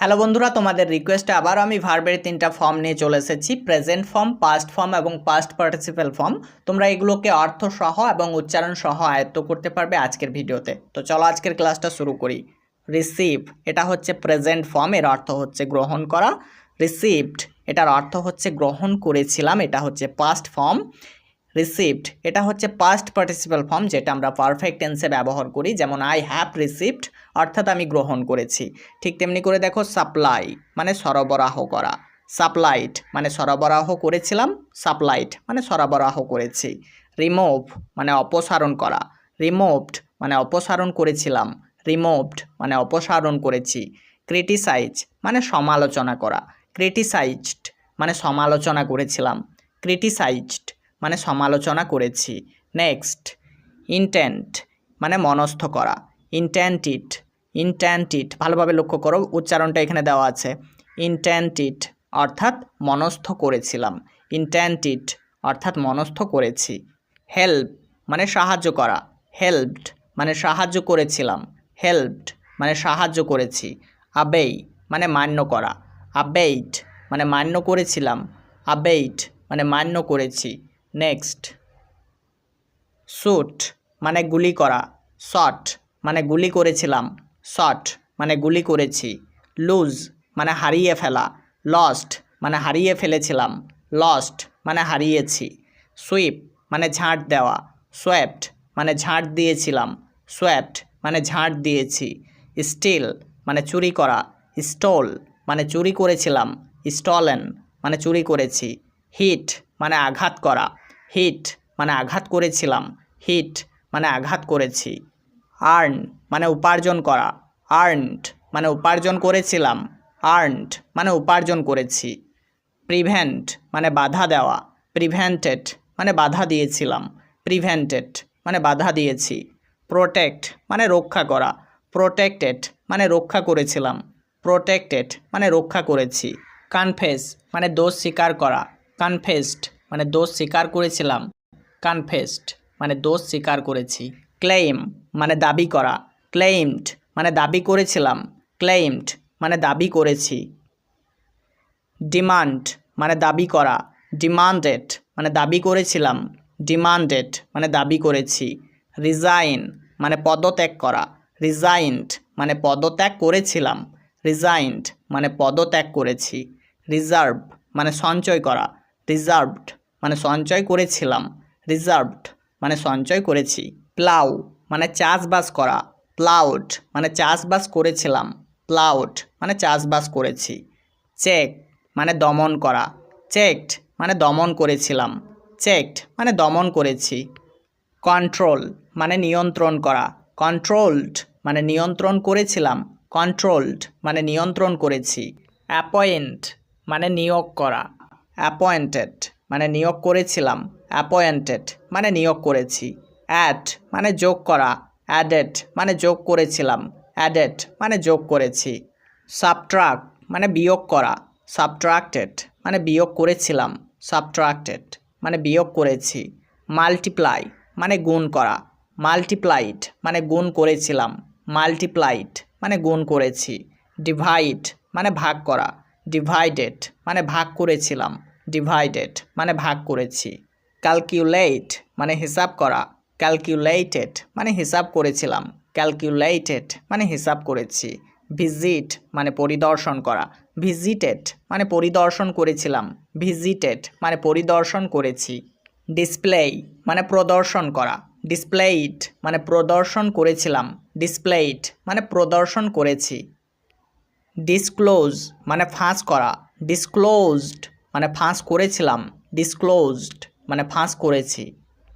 Hello বন্ধুরা, তোমাদের রিকোয়েস্টে আবারও আমি ভার্বের তিনটা ফর্ম নিয়ে চলে এসেছি। প্রেজেন্ট ফর্ম পাস্ট ফর্ম এবং পাস্ট পার্টিসিপাল ফর্ম তোমরা এগুলোকে অর্থ সহ এবং উচ্চারণ সহ আয়ত্ত করতে পারবে আজকের ভিডিওতে। তো চলো আজকের ক্লাসটা শুরু করি। রিসিভ এটা হচ্ছে প্রেজেন্ট ফর্ম এর অর্থ হচ্ছে গ্রহণ করা। রিসিভড এটার অর্থ হচ্ছে গ্রহণ করেছিলাম, এটা হচ্ছে পাস্ট ফর্ম রিসিভড এটা হচ্ছে পাস্ট পার্টিসিপাল ফর্ম যেটা আমরা পারফেক্ট টেন্সে ব্যবহার করি, যেমন আই হ্যাভ রিসিভড অর্থাৎ আমি গ্রহণ করেছি। ঠিক তেমনি করে দেখো সাপ্লাই মানে সরবরাহ করা। সাপ্লাইট মানে সরবরাহ করেছিলাম সাপ্লাইট মানে সরবরাহ করেছি। রিমুভ মানে অপসারণ করা। রিমুভড মানে অপসারণ করেছিলাম। রিমুভড মানে অপসারণ করেছি। ক্রিটিসাইজ মানে সমালোচনা করা। ক্রিটিসাইজড মানে সমালোচনা করেছিলাম। ক্রিটিসাইজড মানে সমালোচনা করেছি। নেক্সট ইন্টেন্ট মানে মনস্থ করা। ইন্টেন্টিট ইন্টেন্টিট ভালোভাবে লক্ষ্য করো, উচ্চারণটা এখানে দেওয়া আছে। ইন্টেন্টিট অর্থাৎ মনস্থ করেছিলাম। ইন্টেন্টিট অর্থাৎ মনস্থ করেছি। হেল্প মানে সাহায্য করা। হেল্পড মানে সাহায্য করেছিলাম। হেল্পড মানে সাহায্য করেছি। আবেই মানে মান্য করা। আবেইট মানে মান্য করেছিলাম। আবেইট মানে মান্য করেছি। নেক্সট শুট মানে গুলি করা। শট মানে গুলি করেছিলাম। শট মানে গুলি করেছি। লুজ মানে হারিয়ে ফেলা। লস্ট মানে হারিয়ে ফেলেছিলাম। লস্ট মানে হারিয়েছি। সুইপ মানে ঝাঁট দেওয়া। সোয়েপ্ট মানে ঝাঁট দিয়েছিলাম। সোয়েপ্ট মানে ঝাঁট দিয়েছি। স্টিল মানে চুরি করা। স্টল মানে চুরি করেছিলাম। স্টলেন মানে চুরি করেছি। হিট মানে আঘাত করা। হিট মানে আঘাত করেছিলাম। হিট মানে আঘাত করেছি। আর্ন মানে উপার্জন করা। আর্নড মানে উপার্জন করেছিলাম। আর্নড মানে উপার্জন করেছি। প্রিভেন্ট মানে বাধা দেওয়া। প্রিভেন্টেড মানে বাধা দিয়েছিলাম। প্রিভেন্টেড মানে বাধা দিয়েছি। প্রোটেক্ট মানে রক্ষা করা। প্রোটেক্টেড মানে রক্ষা করেছিলাম। প্রোটেক্টেড মানে রক্ষা করেছি। কনফেস মানে দোষ স্বীকার করা। কনফেসড মানে দোষ স্বীকার করেছিলাম কনফেসড মানে দোষ স্বীকার করেছি। ক্লেইম মানে দাবি করা। ক্লেইমড মানে দাবি করেছিলাম। ক্লেইমড মানে দাবি করেছি। ডিমান্ড মানে দাবি করা। ডিমান্ডেড মানে দাবি করেছিলাম। ডিমান্ডেড মানে দাবি করেছি। রিজাইন মানে পদত্যাগ করা। রিজাইন্ড মানে পদত্যাগ করেছিলাম। রিজাইন্ড মানে পদত্যাগ করেছি। রিজার্ভ মানে সঞ্চয় করা। রিজার্ভড সঞ্চয় করেছিলাম রিজার্ভড মানে সঞ্চয় করেছি প্লাউ মানে চাষবাস করা প্লাউড মানে চাষবাস করেছিলাম প্লাউড মানে চাষবাস করেছি চেক মানে দমন করা চেকড মানে দমন করেছিলাম চেকড মানে দমন করেছি কন্ট্রোল মানে নিয়ন্ত্রণ করা কন্ট্রোলড মানে নিয়ন্ত্রণ করেছিলাম কন্ট্রোলড মানে নিয়ন্ত্রণ করেছি অ্যাপয়েন্ট মানে নিয়োগ করা অ্যাপয়েন্টেড মানে নিয়োগ করেছিলাম অ্যাপয়েন্টেড মানে নিয়োগ করেছি অ্যাড মানে যোগ করা অ্যাডেড মানে যোগ করেছিলাম অ্যাডেড মানে যোগ করেছি সাবট্রাক্ট মানে বিয়োগ করা সাবট্রাক্টেড মানে বিয়োগ করেছিলাম সাবট্রাক্টেড মানে বিয়োগ করেছি মাল্টিপ্লাই মানে গুণ করা মাল্টিপ্লাইড মানে গুণ করেছিলাম মাল্টিপ্লাইড মানে গুণ করেছি ডিভাইড মানে ভাগ করা ডিভাইডেড মানে ভাগ করেছিলাম ডিভাইডেড মানে ভাগ করেছি। ক্যালকুলেট মানে হিসাব করা। ক্যালকুলেটেড মানে হিসাব করেছিলাম। ক্যালকুলেটেড মানে হিসাব করেছি। ভিজিট মানে পরিদর্শন করা। ভিজিটেড মানে পরিদর্শন করেছিলাম। ভিজিটেড মানে পরিদর্শন করেছি। ডিসপ্লে মানে প্রদর্শন করা। ডিসপ্লেইড মানে প্রদর্শন করেছিলাম। ডিসপ্লেইড মানে প্রদর্শন করেছি। ডিসক্লোজ মানে ফাঁস করা। ডিসক্লোজড মানে ফাঁস করেছিলাম ডিসক্লোজড মানে ফাঁস করেছি।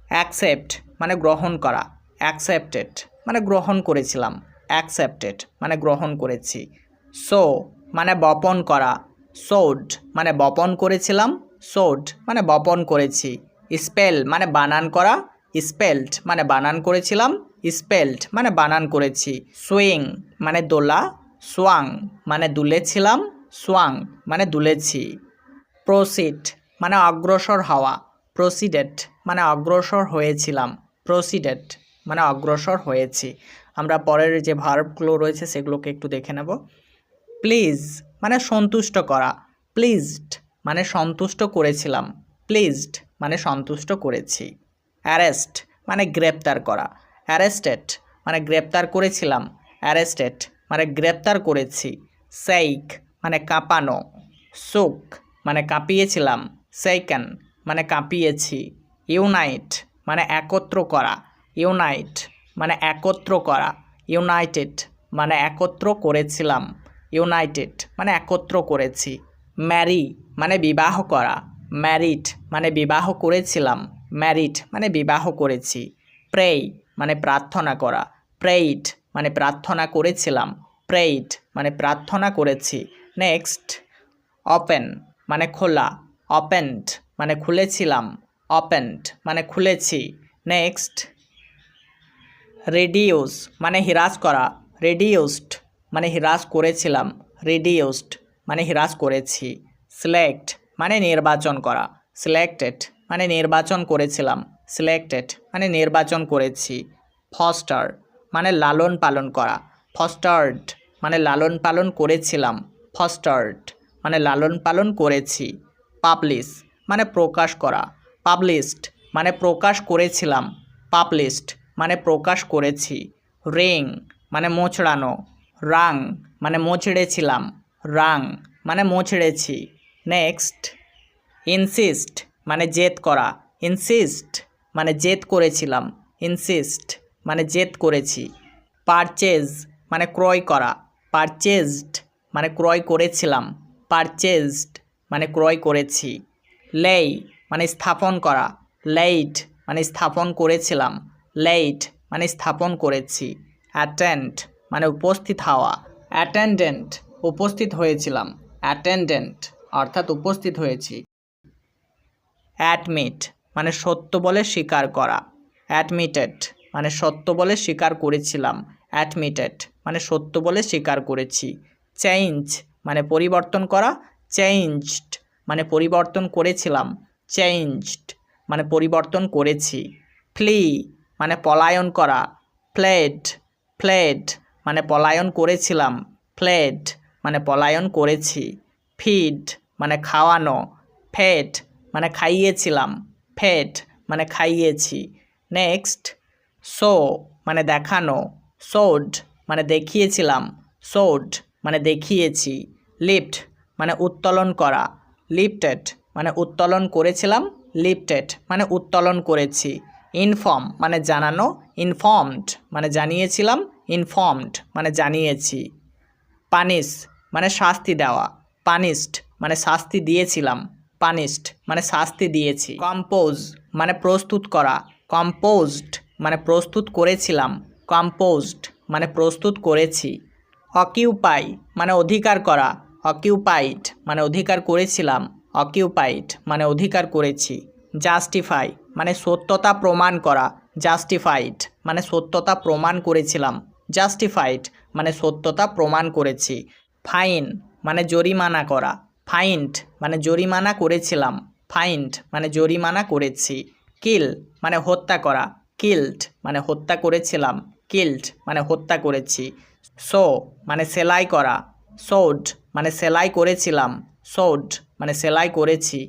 অ্যাকসেপ্ট মানে গ্রহণ করা। অ্যাকসেপ্টেড মানে গ্রহণ করেছিলাম। অ্যাকসেপ্টেড মানে গ্রহণ করেছি। সো মানে বপন করা। সোড মানে বপন করেছিলাম। সোড মানে বপন করেছি। স্পেল মানে বানান করা। স্পেল্ট মানে বানান করেছিলাম। স্পেল্ট মানে বানান করেছি। সুইং মানে দোলা। সোয়াং মানে দুলেছিলাম। সোয়াং মানে দুলেছি। প্রসিড মানে অগ্রসর হওয়া। প্রসিডেড মানে অগ্রসর হয়েছিলাম। প্রসিডেড মানে অগ্রসর হয়েছি। আমরা পরের যে ভার্বগুলো রয়েছে সেগুলোকে একটু দেখে নেব। প্লিজ মানে সন্তুষ্ট করা। প্লিজড মানে সন্তুষ্ট করেছিলাম। প্লিজড মানে সন্তুষ্ট করেছি। অ্যারেস্ট মানে গ্রেপ্তার করা। অ্যারেস্টেড মানে গ্রেপ্তার করেছিলাম। অ্যারেস্টেড মানে গ্রেপ্তার করেছি। সেইক মানে কাঁপানো। সুক মানে কাঁপিয়েছিলাম। সেইকেন মানে কাঁপিয়েছি। ইউনাইট মানে একত্র করা। ইউনাইট মানে একত্র করা। ইউনাইটেড মানে একত্র করেছিলাম। ইউনাইটেড মানে একত্র করেছি। ম্যারি মানে বিবাহ করা। ম্যারিড মানে বিবাহ করেছিলাম। ম্যারিড মানে বিবাহ করেছি। প্রেই মানে প্রার্থনা করা। প্রেইড মানে প্রার্থনা করেছিলাম। প্রেইড মানে প্রার্থনা করেছি। Next, open. মানে খোলা। ওপেন্ড মানে খুলেছিলাম। ওপেন্ড মানে খুলেছি। নেক্সট রেডিউস মানে হ্রাস করা। রেডিউসড মানে হ্রাস করেছিলাম। রেডিউসড মানে হ্রাস করেছি। সিলেক্ট মানে নির্বাচন করা। সিলেক্টেড মানে নির্বাচন করেছিলাম। সিলেক্টেড মানে নির্বাচন করেছি। ফস্টার মানে লালন পালন করা। ফস্টার্ড মানে লালন পালন করেছিলাম। ফস্টার্ড মানে লালন পালন করেছি। পাবলিশ মানে প্রকাশ করা। পাবলিশড মানে প্রকাশ করেছিলাম। পাবলিশড মানে প্রকাশ করেছি। রেং মানে মোচড়ানো। রাং মানে মোচড়েছিলাম। রাং মানে মোচড়েছি। নেক্সট ইনসিস্ট মানে জেদ করা। ইনসিস্ট মানে জেদ করেছিলাম। ইনসিস্ট মানে জেদ করেছি। পারচেজ মানে ক্রয় করা। পারচেজড মানে ক্রয় করেছিলাম। পারচেজড মানে ক্রয় করেছি। লেই মানে স্থাপন করা। লেইট মানে স্থাপন করেছিলাম। লেইট মানে স্থাপন করেছি। অ্যাটেন্ড মানে উপস্থিত হওয়া। অ্যাটেন্ডেন্ট, উপস্থিত হয়েছিলাম। অ্যাটেন্ডেন্ট, অর্থাৎ উপস্থিত হয়েছি। অ্যাডমিট মানে সত্য বলে স্বীকার করা। অ্যাডমিটেড মানে সত্য বলে স্বীকার করেছিলাম। অ্যাডমিটেড মানে সত্য বলে স্বীকার করেছি। চেঞ্জ মানে পরিবর্তন করা চেঞ্জড মানে পরিবর্তন করেছিলাম চেঞ্জড মানে পরিবর্তন করেছি। ফ্লি মানে পলায়ন করা ফ্লেড ফ্লেড মানে পলায়ন করেছিলাম ফ্লেড মানে পলায়ন করেছি। ফিড মানে খাওয়ানো ফেড মানে খাইয়েছিলাম ফেড মানে খাইয়েছি। নেক্সট শো মানে দেখানো শোড মানে দেখিয়েছিলাম শোড মানে দেখিয়েছি। লিফট মানে উত্তোলন করা। লিফটেড মানে উত্তোলন করেছিলাম, লিফটেড মানে উত্তোলন করেছি। ইনফর্ম মানে জানানো। ইনফর্মড মানে জানিয়েছিলাম, ইনফর্মড মানে জানিয়েছি। পানিশ মানে শাস্তি দেওয়া। পানিশড মানে শাস্তি দিয়েছিলাম। পানিশড মানে শাস্তি দিয়েছি। কম্পোজ মানে প্রস্তুত করা। কম্পোজড মানে প্রস্তুত করেছিলাম। কম্পোজড মানে প্রস্তুত করেছি। অকিউপাই মানে অধিকার করা। অকিউপাইড মানে অধিকার করেছিলাম। অকিউপাইড মানে অধিকার করেছি। জাস্টিফাই মানে সত্যতা প্রমাণ করা। জাস্টিফাইড মানে সত্যতা প্রমাণ করেছিলাম। জাস্টিফাইড মানে সত্যতা প্রমাণ করেছি। ফাইন মানে জরিমানা করা। ফাইন্ড মানে জরিমানা করেছিলাম। ফাইন্ড মানে জরিমানা করেছি। কিল মানে হত্যা করা। কিল্ড মানে হত্যা করেছিলাম। কিল্ড মানে হত্যা করেছি। শো মানে সেলাই করা। সোড মানে সেলাই করেছিলাম সোড মানে সেলাই করেছি।